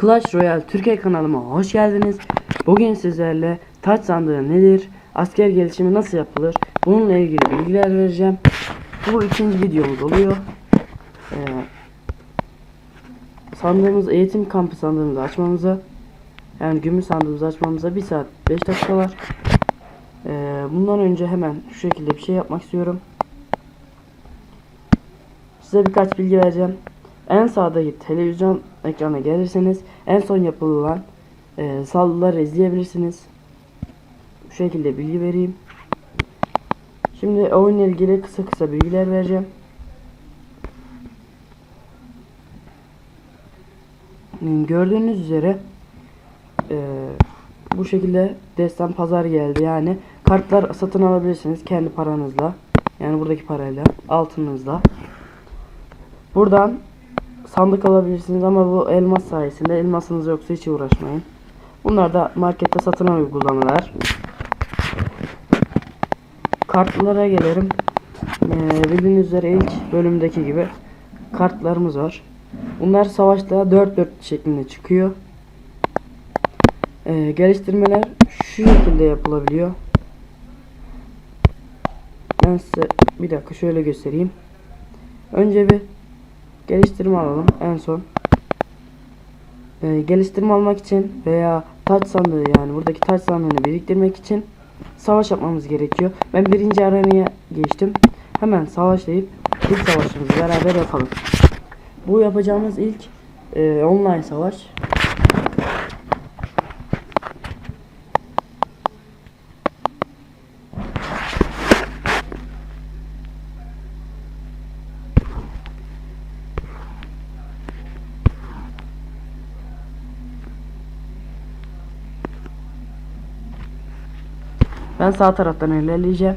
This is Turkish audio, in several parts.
Clash Royale Türkiye kanalıma hoş geldiniz. Bugün sizlerle taç sandığı nedir, asker gelişimi nasıl yapılır, bununla ilgili bilgiler vereceğim. Bu ikinci videomuz oluyor. Ee, sandığımız eğitim kampı sandığımızı açmamıza, yani gümüş sandığımızı açmamıza 1 saat 5 dakika var. Ee, bundan önce hemen şu şekilde bir şey yapmak istiyorum. Size birkaç bilgi vereceğim. En sağdaki televizyon ekranına gelirseniz en son yapılan e, saldırıları izleyebilirsiniz. Bu şekilde bilgi vereyim. Şimdi oyunla ilgili kısa kısa bilgiler vereceğim. Hmm, Gördüğünüz üzere e, bu şekilde destan pazar geldi. Yani kartlar satın alabilirsiniz kendi paranızla. Yani buradaki parayla, altınızla. Buradan sandık alabilirsiniz ama bu elmas sayesinde elmasınız yoksa hiç uğraşmayın. Bunlar da markette satılan uygulamalar. Kartlara gelelim. Ee, bildiğiniz üzere ilk bölümdeki gibi kartlarımız var. Bunlar savaşta 4-4 şeklinde çıkıyor. Ee, geliştirmeler şu şekilde yapılabiliyor. Ben size bir dakika şöyle göstereyim. Önce bir geliştirme alalım en son. Ee, geliştirme almak için veya taç sandığı yani buradaki taç sandığını biriktirmek için savaş yapmamız gerekiyor. Ben birinci arenaya geçtim. Hemen savaşlayıp ilk savaşımızı beraber yapalım. Bu yapacağımız ilk e, online savaş. Ben sağ taraftan ilerleyeceğim.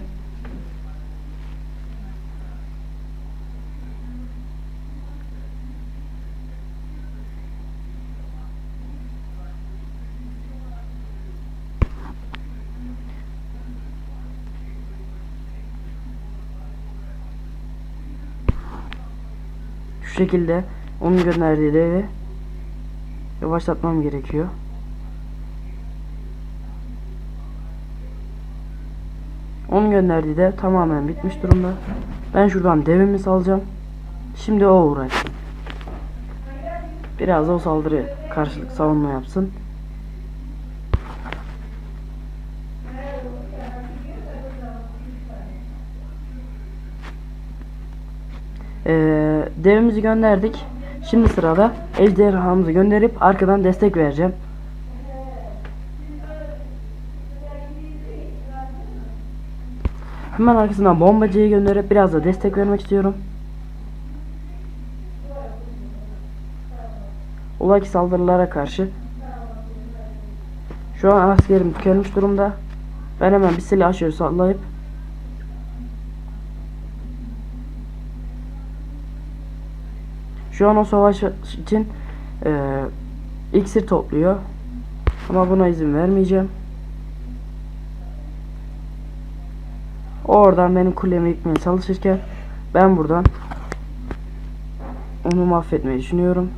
Şu şekilde onun gönderdiği devi yavaşlatmam gerekiyor. Onun gönderdiği de tamamen bitmiş durumda. Ben şuradan devimi salacağım. Şimdi o uğraşsın. Biraz da o saldırı karşılık savunma yapsın. Ee, devimizi gönderdik. Şimdi sırada ejderhamızı gönderip arkadan destek vereceğim. Hemen arkasından bombacıyı gönderip biraz da destek vermek istiyorum. Ola ki saldırılara karşı. Şu an askerim tükenmiş durumda. Ben hemen bir silah şöyle sallayıp Şu an o savaş için e, iksir topluyor. Ama buna izin vermeyeceğim. Oradan benim kulemi yıkmaya çalışırken ben buradan onu mahvetmeyi düşünüyorum.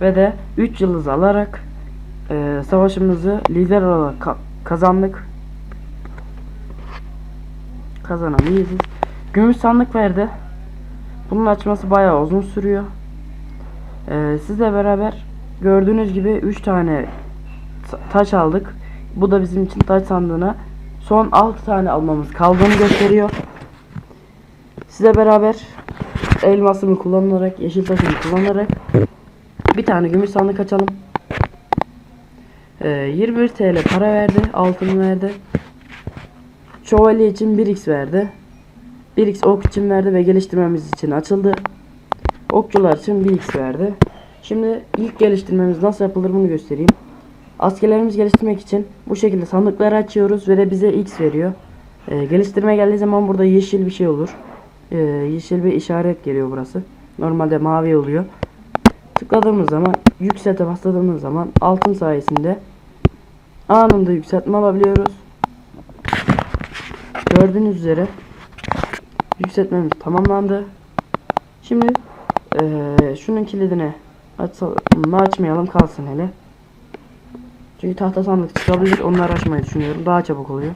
Ve de 3 yıldız alarak e, savaşımızı lider olarak ka- kazandık. Kazanamayız. Gümüş sandık verdi. Bunun açması bayağı uzun sürüyor. Ee, sizle beraber gördüğünüz gibi 3 tane ta- taş aldık. Bu da bizim için taş sandığına son 6 tane almamız kaldığını gösteriyor. Size beraber elmasımı kullanarak, yeşil taşımı kullanarak bir tane gümüş sandık açalım. Ee, 21 TL para verdi, altın verdi. Şövalye için 1x verdi. 1x ok için verdi ve geliştirmemiz için açıldı. Okçular için 1x verdi. Şimdi ilk geliştirmemiz nasıl yapılır bunu göstereyim. Askerlerimizi geliştirmek için bu şekilde sandıkları açıyoruz ve de bize x veriyor. Ee, geliştirme geldiği zaman burada yeşil bir şey olur. Ee, yeşil bir işaret geliyor burası. Normalde mavi oluyor. Tıkladığımız zaman yükselte bastırdığımız zaman altın sayesinde anında yükseltme alabiliyoruz. Gördüğünüz üzere yükseltmemiz tamamlandı. Şimdi eee, şunun kilidini açalım, açmayalım kalsın hele. Çünkü tahta sandık çıkabilir. Onları açmayı düşünüyorum. Daha çabuk oluyor.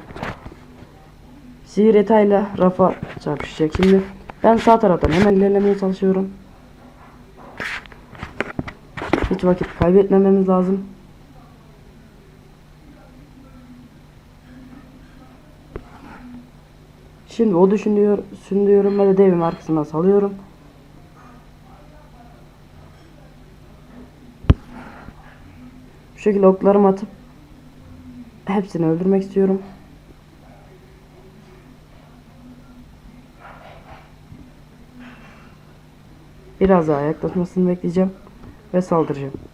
Sihir etayla rafa çarpışacak. Şimdi ben sağ taraftan hemen ilerlemeye çalışıyorum. Hiç vakit kaybetmememiz lazım. Şimdi o düşünüyor, sündürüyorum ve de devim arkasından salıyorum. Bu şekilde oklarımı atıp hepsini öldürmek istiyorum. Biraz daha yaklaşmasını bekleyeceğim ve saldıracağım.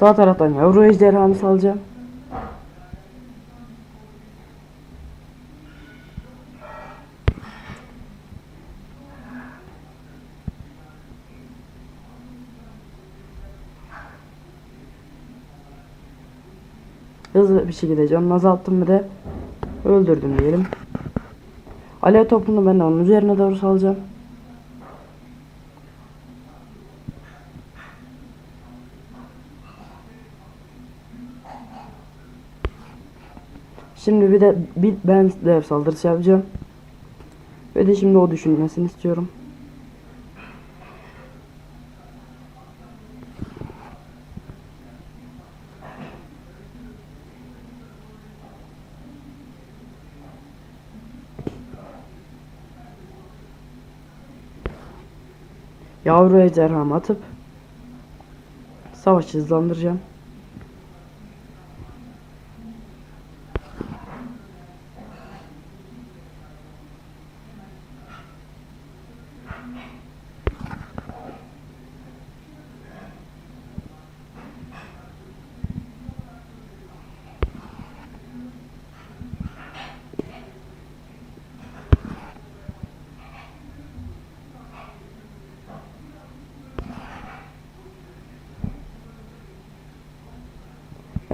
Sağ taraftan yavru ejderhamı salacağım. Hızlı bir şekilde canını azalttım ve de öldürdüm diyelim. Alev topunu ben de onun üzerine doğru salacağım. Şimdi bir de bir ben dev saldırısı yapacağım. Ve de şimdi o düşünmesini istiyorum. Yavru ejderhamı atıp savaşı hızlandıracağım.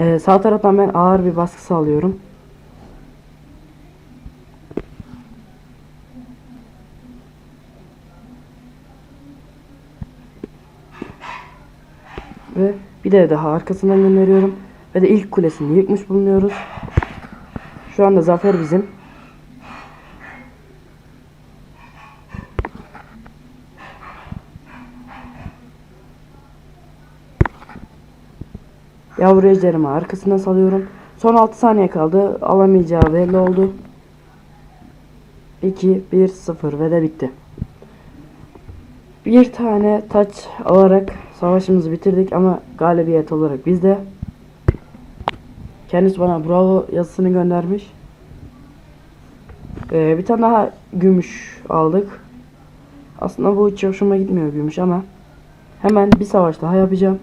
Ee, sağ taraftan ben ağır bir baskı sağlıyorum. Ve bir de daha arkasından gönderiyorum. Ve de ilk kulesini yıkmış bulunuyoruz. Şu anda zafer bizim. Yavru ejderimi arkasına salıyorum. Son 6 saniye kaldı. Alamayacağı belli oldu. 2, 1, 0 ve de bitti. Bir tane taç alarak savaşımızı bitirdik ama galibiyet olarak bizde. Kendisi bana bravo yazısını göndermiş. Ee, bir tane daha gümüş aldık. Aslında bu hiç hoşuma gitmiyor gümüş ama hemen bir savaş daha yapacağım.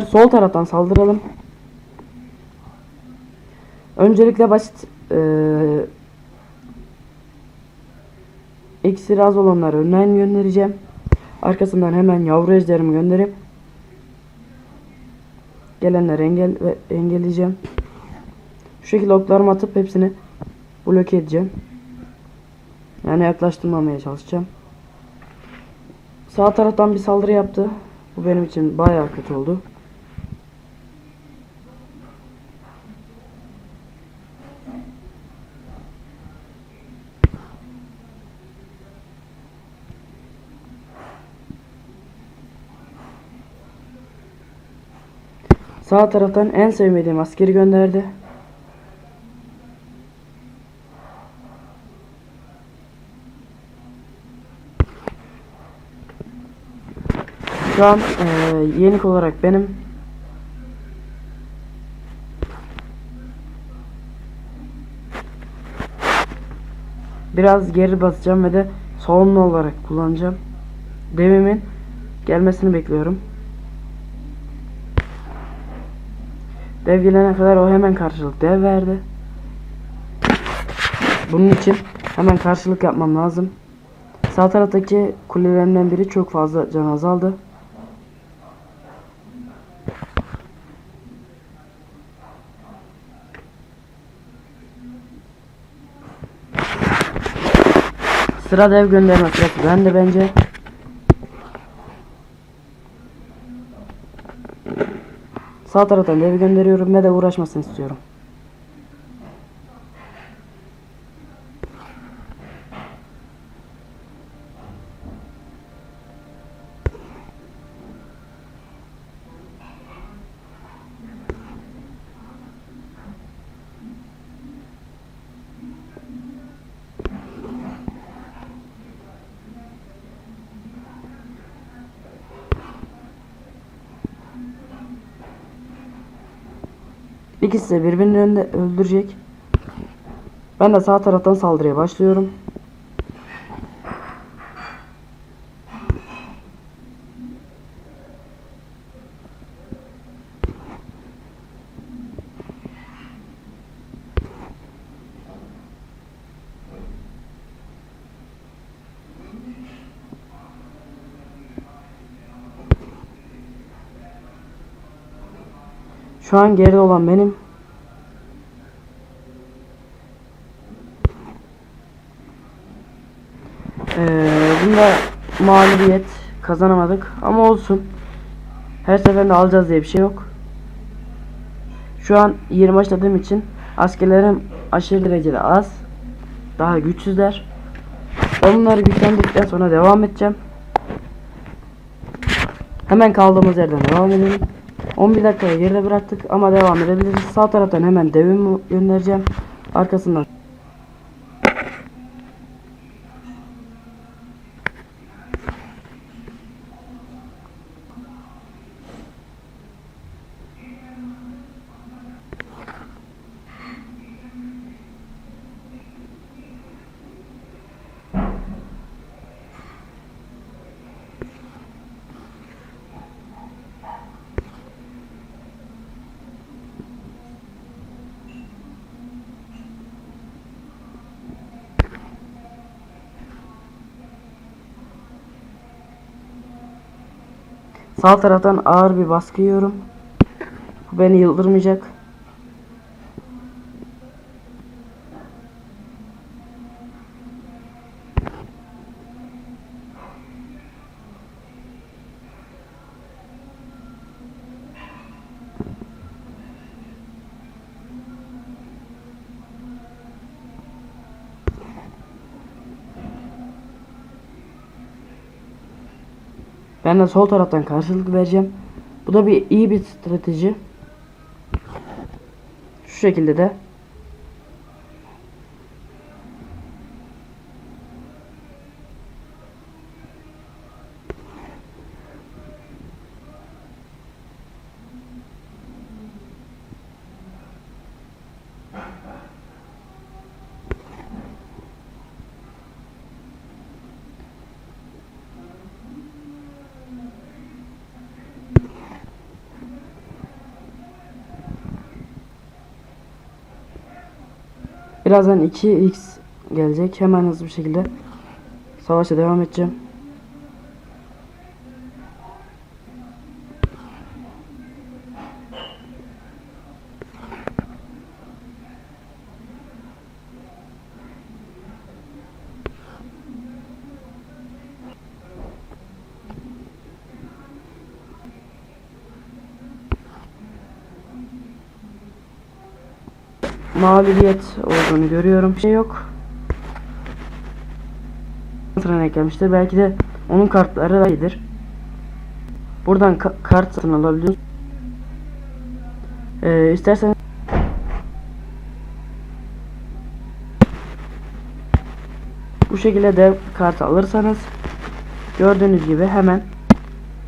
Sefer sol taraftan saldıralım. Öncelikle basit eee iksir az olanları önden göndereceğim. Arkasından hemen yavru ejderimi gönderip gelenleri engel ve engelleyeceğim. Şu şekilde oklarımı atıp hepsini bloke edeceğim. Yani yaklaştırmamaya çalışacağım. Sağ taraftan bir saldırı yaptı. Bu benim için bayağı kötü oldu. Sağ taraftan en sevmediğim askeri gönderdi. Şu an eee yenik olarak benim. Biraz geri basacağım ve de savunma olarak kullanacağım. Devimin gelmesini bekliyorum. Dev gelene kadar o hemen karşılık dev verdi. Bunun için hemen karşılık yapmam lazım. Sağ taraftaki kulelerimden biri çok fazla can azaldı. Sıra dev gönderme sırası bende bence. Sağ taraftan dev gönderiyorum ve de uğraşmasını istiyorum. İkisi de birbirini önde öldürecek. Ben de sağ taraftan saldırıya başlıyorum. Şu an geride olan benim. Ee, bunda mağlubiyet kazanamadık ama olsun. Her seferinde alacağız diye bir şey yok. Şu an 20 başladığım için askerlerim aşırı derecede az. Daha güçsüzler. Onları güçlendikten sonra devam edeceğim. Hemen kaldığımız yerden devam edelim. 11 dakikaya geride bıraktık ama devam edebiliriz. Sağ taraftan hemen devimi göndereceğim. Arkasından Sağ taraftan ağır bir baskı yiyorum. Bu beni yıldırmayacak. Ben de sol taraftan karşılık vereceğim. Bu da bir iyi bir strateji. Şu şekilde de. Birazdan 2x gelecek. Hemen hızlı bir şekilde savaşa devam edeceğim. Mağlubiyet olduğunu görüyorum. Bir şey yok. Sıra eklemiştir. Belki de onun kartları da iyidir. Buradan ka kart satın alabiliyoruz. Ee, istersen bu şekilde dev kart alırsanız gördüğünüz gibi hemen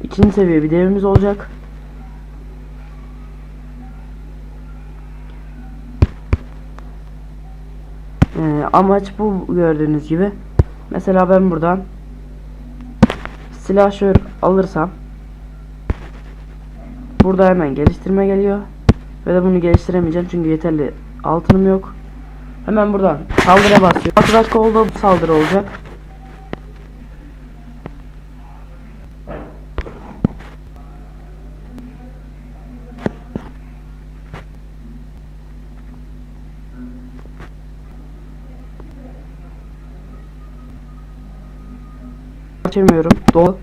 ikinci seviye bir devimiz olacak. Ee, amaç bu gördüğünüz gibi. Mesela ben buradan silahşör alırsam burada hemen geliştirme geliyor. Ve de bunu geliştiremeyeceğim çünkü yeterli altınım yok. Hemen buradan saldırıya basıyorum. 6 dakika oldu bu saldırı olacak. Açamıyorum. Dolu.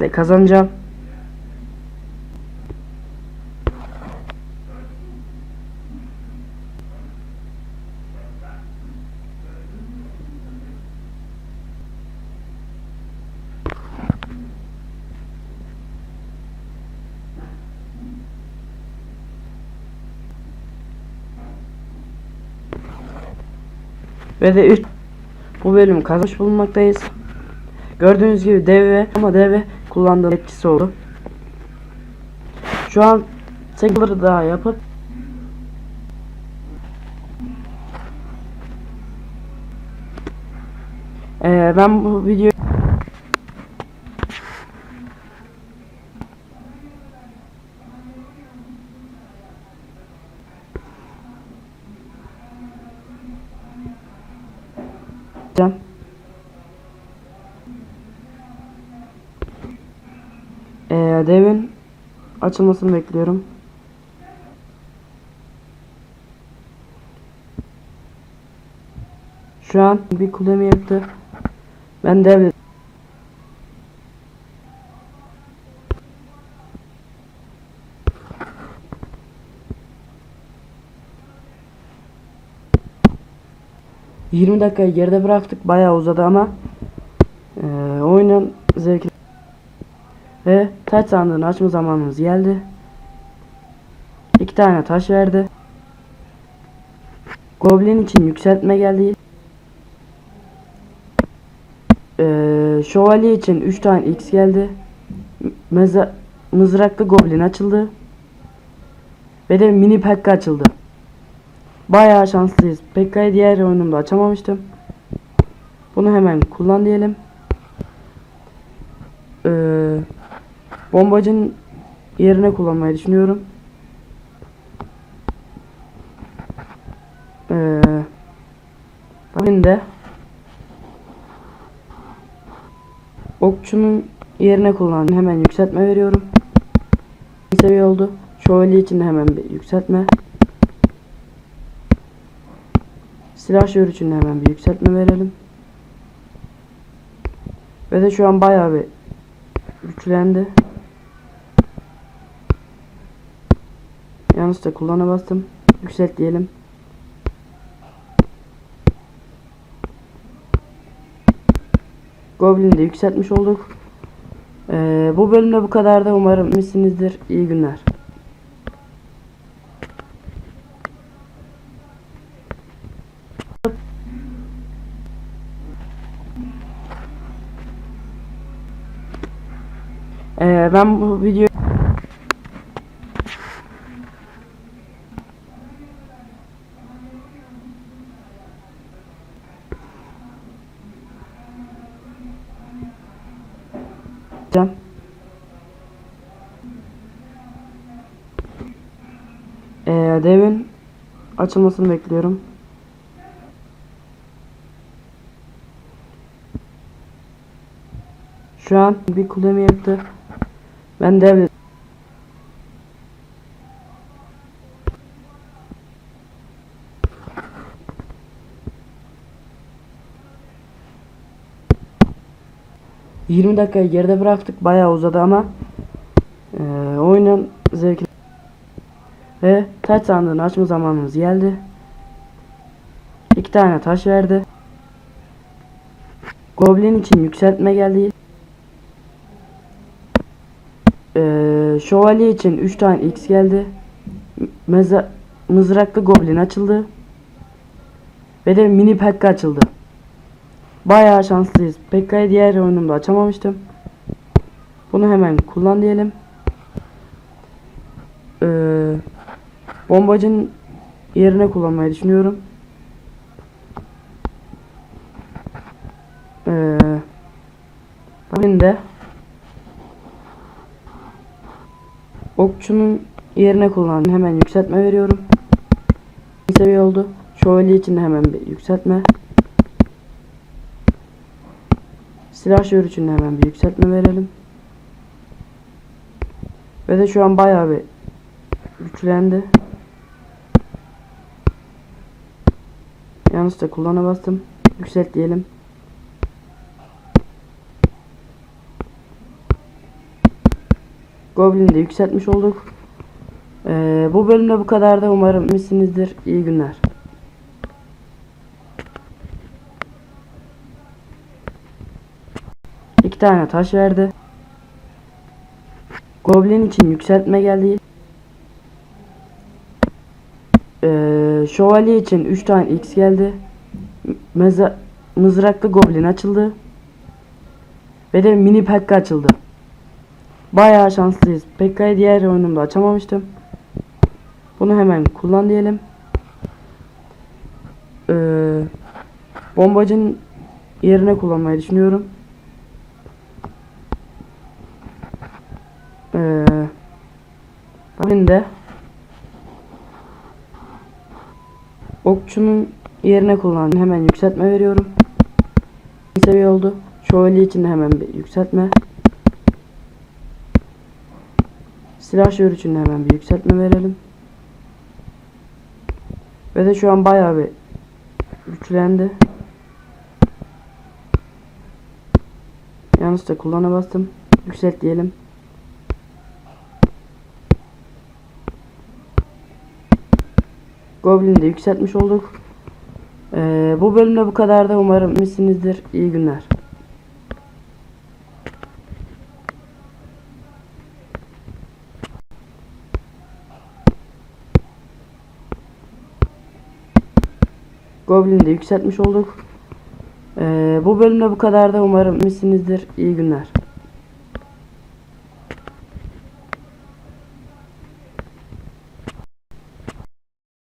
Ve kazanacağım. Ve de 3 bu bölüm kazanmış bulunmaktayız. Gördüğünüz gibi dev ama dev kullandığım etkisi oldu. Şu an sekleri daha yapıp Ee, ben bu video açılmasını bekliyorum. Şu an bir kulemi yaptı. Ben devle ...20 dakikayı geride bıraktık. Bayağı uzadı ama... Ee, oyunun zevki... Ve taş sandığını açma zamanımız geldi. İki tane taş verdi. Goblin için yükseltme geldi. Ee, şövalye için 3 tane X geldi. Meza mızraklı goblin açıldı. Ve de mini pekka açıldı. Bayağı şanslıyız. Pekka'yı diğer oyunumda açamamıştım. Bunu hemen kullan diyelim. Ee, bombacın yerine kullanmayı düşünüyorum. Ee, bugün de okçunun yerine kullandım. Hemen yükseltme veriyorum. Bir seviye oldu. Şövalye için de hemen bir yükseltme. Silahşör için de hemen bir yükseltme verelim. Ve de şu an bayağı bir güçlendi. Yanlışlıkla kullana bastım. Yükselt diyelim. Goblin'i de yükseltmiş olduk. Ee, bu bölümde bu kadar da umarım iyisinizdir. İyi günler. Ee, ben bu video açılmasını bekliyorum. Şu an bir kulemi yaptı. Ben dev ...20 dakikayı geride bıraktık. Bayağı uzadı ama... Ee, ...oyunun zevki... ...ve taş sandığını açma zamanımız geldi. İki tane taş verdi. Goblin için yükseltme geldi. Ee, şövalye için 3 tane X geldi. Meza mızraklı goblin açıldı. Ve de mini pekka açıldı. Bayağı şanslıyız. Pekka'yı diğer oyunumda açamamıştım. Bunu hemen kullan diyelim. Ee, bombacın yerine kullanmayı düşünüyorum. Ee, Goblin de okçunun yerine kullandım. Hemen yükseltme veriyorum. Bir seviye oldu. Şövalye için de hemen bir yükseltme. Silahşör için de hemen bir yükseltme verelim. Ve de şu an bayağı bir güçlendi. Da kullana bastım. Yükselt diyelim. Goblin'i de yükseltmiş olduk. Ee, bu bölümde bu kadar da umarım iyisinizdir. İyi günler. İki tane taş verdi. Goblin için yükseltme geldi. Ee, şövalye için 3 tane X geldi. Meza mızraklı goblin açıldı. Ve de mini pekka açıldı. Bayağı şanslıyız. Pekka'yı diğer oyunumda açamamıştım. Bunu hemen kullan diyelim. Ee, bombacının yerine kullanmayı düşünüyorum. Ee, de okçunun yerine kullandım. Hemen yükseltme veriyorum. Seviye oldu. Şövalye için de hemen bir yükseltme. Silahşör için de hemen bir yükseltme verelim. Ve de şu an bayağı bir güçlendi. Yalnız da kullana bastım. Yükselt diyelim. Goblin'i de yükseltmiş olduk. Ee, bu bölümde bu kadar da umarım iyisinizdir. İyi günler. Goblin'i de yükseltmiş olduk. Ee, bu bölümde bu kadar da umarım iyisinizdir. İyi günler.